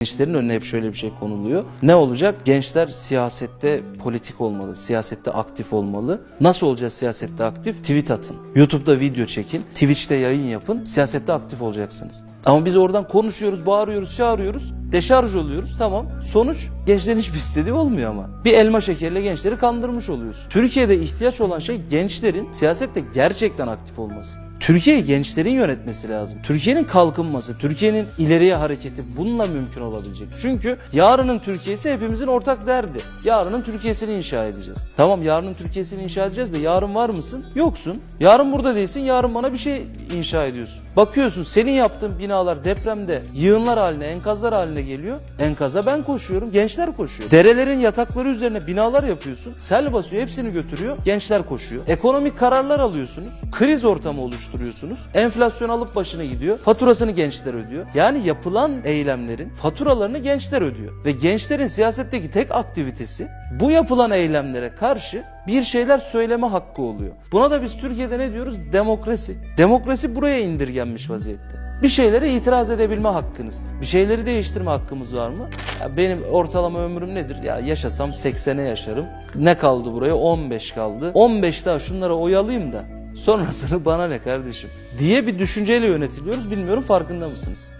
Gençlerin önüne hep şöyle bir şey konuluyor. Ne olacak? Gençler siyasette politik olmalı, siyasette aktif olmalı. Nasıl olacağız siyasette aktif? Tweet atın, YouTube'da video çekin, Twitch'te yayın yapın, siyasette aktif olacaksınız. Ama biz oradan konuşuyoruz, bağırıyoruz, çağırıyoruz, deşarj oluyoruz tamam. Sonuç gençlerin hiçbir istediği olmuyor ama. Bir elma şekerle gençleri kandırmış oluyorsun. Türkiye'de ihtiyaç olan şey gençlerin siyasette gerçekten aktif olması. Türkiye'yi gençlerin yönetmesi lazım. Türkiye'nin kalkınması, Türkiye'nin ileriye hareketi bununla mümkün olabilecek. Çünkü yarının Türkiye'si hepimizin ortak derdi. Yarının Türkiye'sini inşa edeceğiz. Tamam yarının Türkiye'sini inşa edeceğiz de yarın var mısın? Yoksun. Yarın burada değilsin, yarın bana bir şey inşa ediyorsun. Bakıyorsun senin yaptığın binalar depremde yığınlar haline, enkazlar haline geliyor. Enkaza ben koşuyorum, gençler koşuyor. Derelerin yatakları üzerine binalar yapıyorsun. Sel basıyor, hepsini götürüyor. Gençler koşuyor. Ekonomik kararlar alıyorsunuz. Kriz ortamı oluşturuyorsunuz. Enflasyon alıp başına gidiyor. Faturasını gençler ödüyor. Yani yapılan eylemlerin faturalarını gençler ödüyor. Ve gençlerin siyasetteki tek aktivitesi bu yapılan eylemlere karşı bir şeyler söyleme hakkı oluyor. Buna da biz Türkiye'de ne diyoruz? Demokrasi. Demokrasi buraya indirgenmiş vaziyette. Bir şeylere itiraz edebilme hakkınız. Bir şeyleri değiştirme hakkımız var mı? Ya benim ortalama ömrüm nedir? Ya yaşasam 80'e yaşarım. Ne kaldı buraya? 15 kaldı. 15 daha şunlara oyalayayım da sonrasını bana ne kardeşim? Diye bir düşünceyle yönetiliyoruz. Bilmiyorum farkında mısınız?